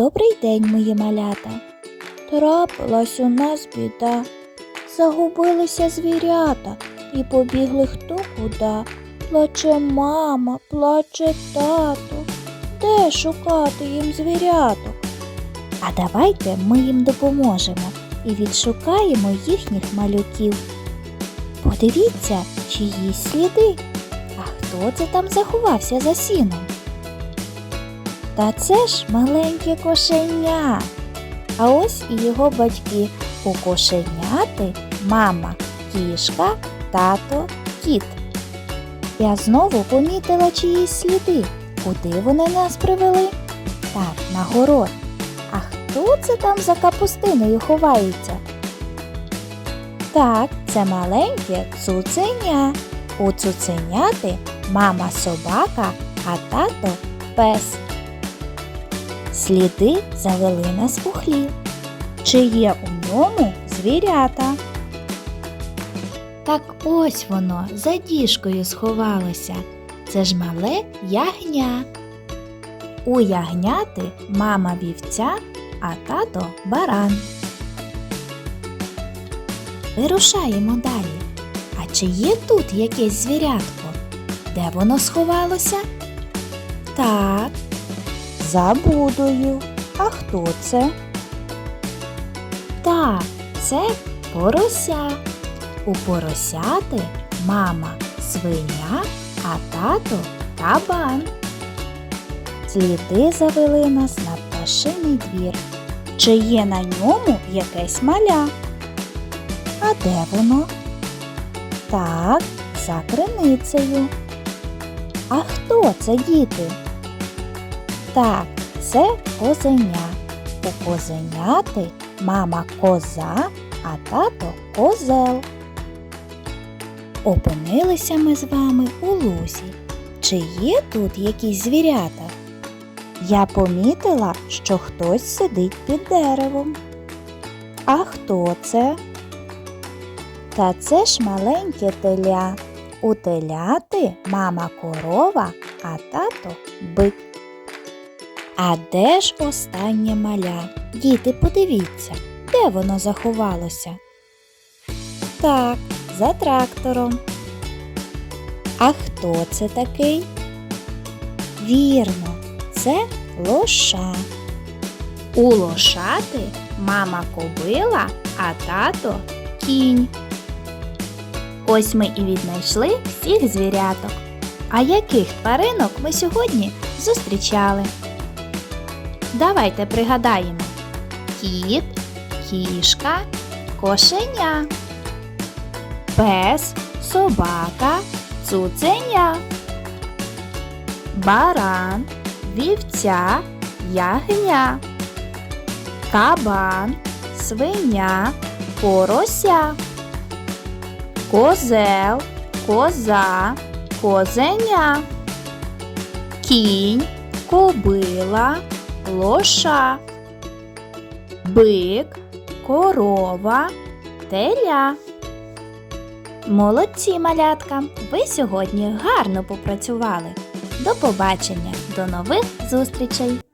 Добрий день, мої малята. Трапилась у нас біда. Загубилися звірята і побігли хто куди. Плаче мама, плаче тато. Де шукати їм звіряток? А давайте ми їм допоможемо і відшукаємо їхніх малюків. Подивіться, чиї сліди. А хто це там заховався за сіном? Та це ж маленьке кошеня. А ось і його батьки. У кошеняти мама, кішка, тато, кіт. Я знову помітила чиїсь сліди. Куди вони нас привели? Так, на город. А хто це там за капустиною ховається? Так, це маленьке цуценя. У цуценяти мама собака, а тато пес. Сліди завели нас у хлів. Чи є у ньому звірята? Так ось воно за діжкою сховалося. Це ж мале ягня. У ягняти мама вівця, а тато баран. Вирушаємо далі. А чи є тут якесь звірятко? Де воно сховалося? Так, за. А хто це? Так, це порося. У поросяти мама свиня, а тато кабан. Сліди завели нас на пташиний двір. Чи є на ньому якесь маля? А де воно? Так, за криницею. А хто це діти? Так, це козеня. У козеняти мама коза, а тато козел. Опинилися ми з вами у лузі. Чи є тут якісь звірята? Я помітила, що хтось сидить під деревом. А хто це? Та це ж маленьке теля. У теляти мама корова, а тато бик. А де ж останнє маля? Діти, подивіться, де воно заховалося? Так, за трактором. А хто це такий? Вірно, це лоша. У лошати мама кобила, а тато кінь. Ось ми і віднайшли всіх звіряток. А яких тваринок ми сьогодні зустрічали? Давайте пригадаємо. Кіт, кішка, кошеня, пес, собака, цуценя, баран, вівця, ягня, кабан, свиня, порося, козел, коза, козеня, кінь, кобила, лоша, бик, корова, теля. Молодці, малятка! Ви сьогодні гарно попрацювали. До побачення, до нових зустрічей!